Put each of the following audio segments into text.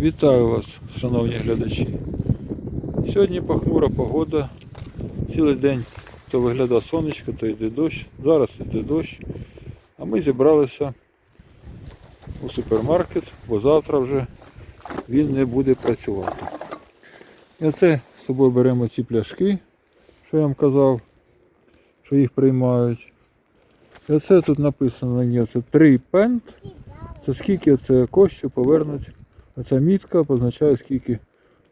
Вітаю вас, шановні глядачі. Сьогодні похмура погода. Цілий день то виглядає сонечко, то йде дощ. Зараз йде дощ. А ми зібралися у супермаркет, бо завтра вже він не буде працювати. І оце з собою беремо ці пляшки, що я вам казав, що їх приймають. І оце тут написано на ній, це 3 пент. Це скільки це коштів повернуть. Оця мітка позначає, скільки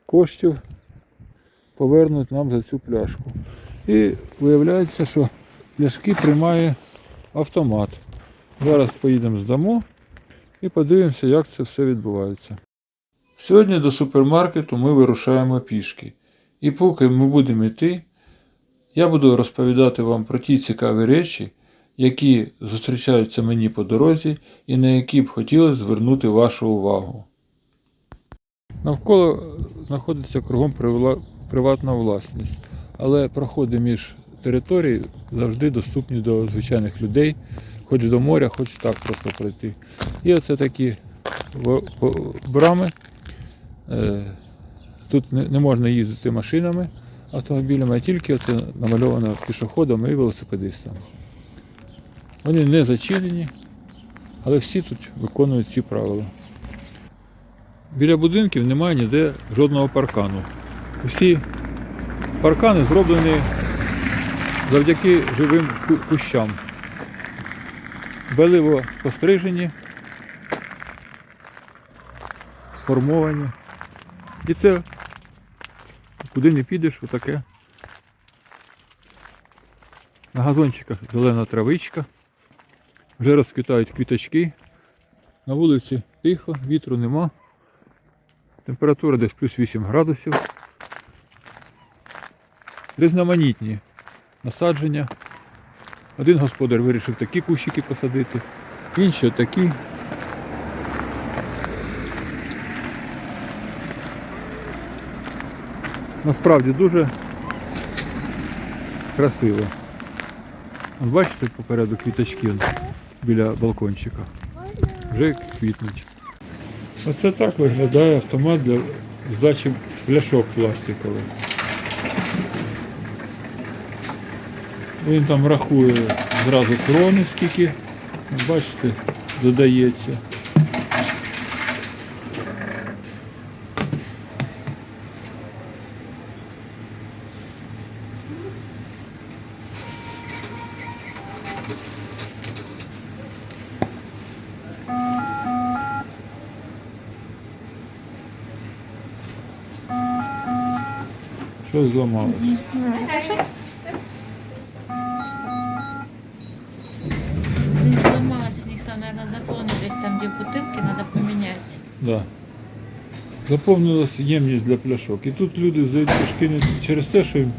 коштів повернуть нам за цю пляшку. І виявляється, що пляшки приймає автомат. Зараз поїдемо здамо і подивимося, як це все відбувається. Сьогодні до супермаркету ми вирушаємо пішки. І поки ми будемо йти, я буду розповідати вам про ті цікаві речі, які зустрічаються мені по дорозі і на які б хотіли звернути вашу увагу. Навколо знаходиться кругом приватна власність, але проходи між територій завжди доступні до звичайних людей, хоч до моря, хоч так просто пройти. І оце такі брами. Е, Тут не можна їздити машинами, автомобілями, а тільки оце намальовано пішоходом і велосипедистами. Вони не зачинені, але всі тут виконують ці правила. Біля будинків немає ніде жодного паркану. Усі паркани зроблені завдяки живим кущам. Беливо пострижені, сформовані. І це куди не підеш, отаке. На газончиках зелена травичка. Вже розквітають квіточки. На вулиці тихо, вітру нема. Температура десь плюс 8 градусів. Різноманітні насадження. Один господар вирішив такі кущики посадити, інші такі. Насправді дуже красиво. Бачите попереду квіточки біля балкончика. Вже квітнуть. Оце так виглядає автомат для здачі пляшок пластикових. Він там рахує зразу крони, скільки, бачите, додається. Щось зламалося. Не у них там, наверное, заполнились, там, где бутылки, надо поменять. Да. Заповнилася ємність для пляшок. І тут люди здають пляшки не через те, що їм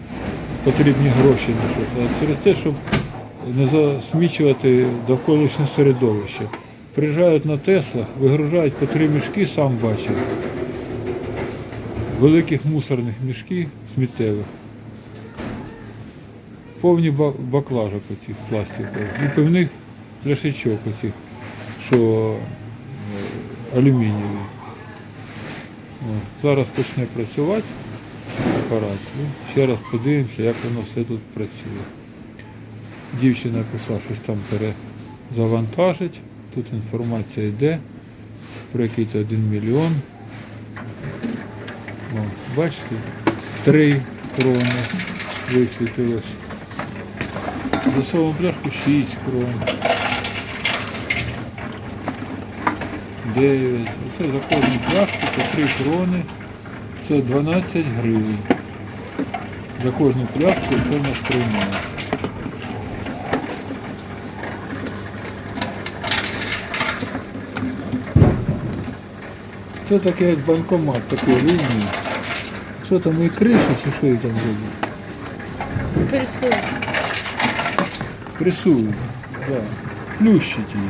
потрібні гроші на щось, а через те, щоб не засмічувати довколишнє середовище. Приїжджають на Теслах, вигружають по три мішки, сам бачив. Великих мусорних мішків сміттєвих. Повні баклажок оцих пластикових. І певних пляшечок оцих, що е, алюмінієві. Зараз почне працювати апарат. Ну, ще раз подивимося, як воно все тут працює. Дівчина пішла щось там перезавантажить. Тут інформація йде про якийсь 1 мільйон. О, бачите, три крони висвітилось. За саму пляшку 6 крон. 9. Це за кожну пляшку по 3 крони. Це 12 гривень. За кожну пляшку це в нас приймає. Це таке як банкомат такої лінії. Що там і криша чи що їх там роблять? Крысу. Пресують. Да. Плющить її.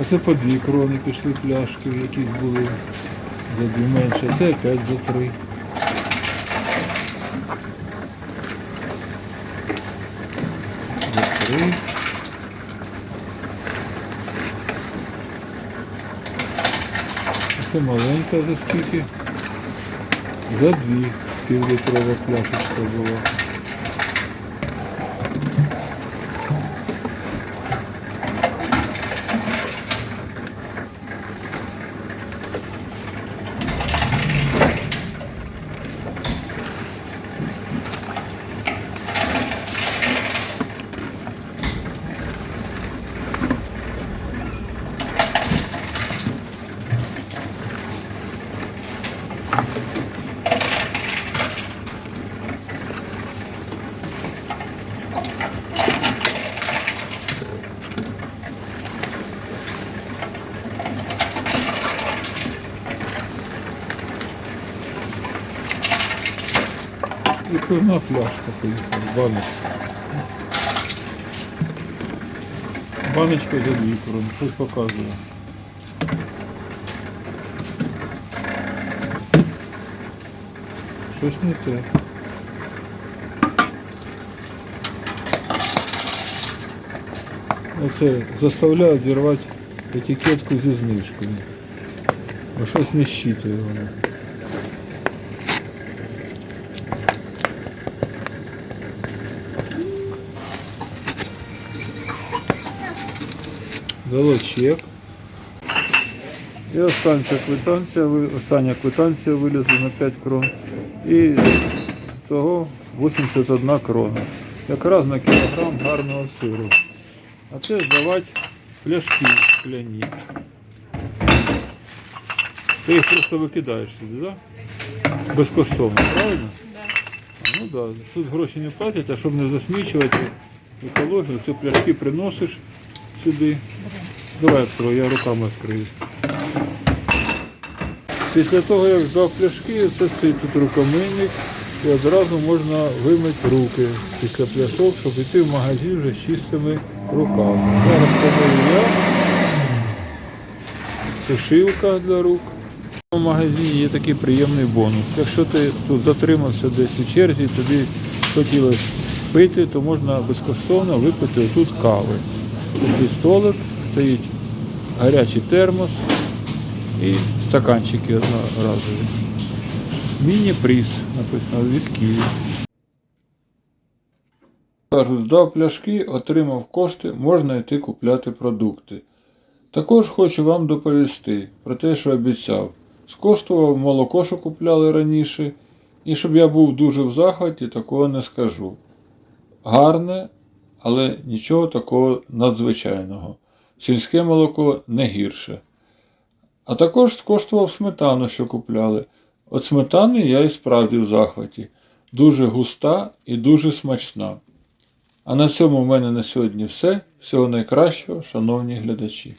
А це по дві крони пішли пляшки, якісь були за дві менше, а це опять за три. Це маленька за скільки? За дві півлітрова пляшечка була. І пивна пляшка поїхала, баночка. Баночка за літром, щось показує. Щось не те. Оце заставляють зірвати етикетку зі знижкою. А щось не щитує воно. Дало чек. І остання квитанція, остання квитанція вилізла на 5 крон. І того 81 крона. Якраз на кілограм гарного сиру. А це здавати пляшки скляні. Ти їх просто викидаєш сюди, так? Да? Безкоштовно, правильно? Да. Ну так, да. тут гроші не платять, а щоб не засмічувати екологію, ці пляшки приносиш сюди. Давай відкрою, я руками відкрию. Після того, як здав пляшки, це стоїть тут рукомийник і одразу можна вимити руки після пляшок, щоб йти в магазин вже з чистими руками. Зараз помию я. Сушилка для рук. У магазині є такий приємний бонус. Якщо ти тут затримався десь у черзі, тобі хотілося пити, то можна безкоштовно випити тут кави. Такий столик, стоїть гарячий термос і стаканчики одноразові. Міні-приз написано від Києва. Кажуть, здав пляшки, отримав кошти, можна йти купляти продукти. Також хочу вам доповісти про те, що обіцяв. Скоштував молоко, що купляли раніше, і щоб я був дуже в захваті, такого не скажу. Гарне, але нічого такого надзвичайного. Сільське молоко не гірше. А також скоштував сметану, що купляли. От сметани я і справді в захваті. Дуже густа і дуже смачна. А на цьому в мене на сьогодні все. Всього найкращого, шановні глядачі.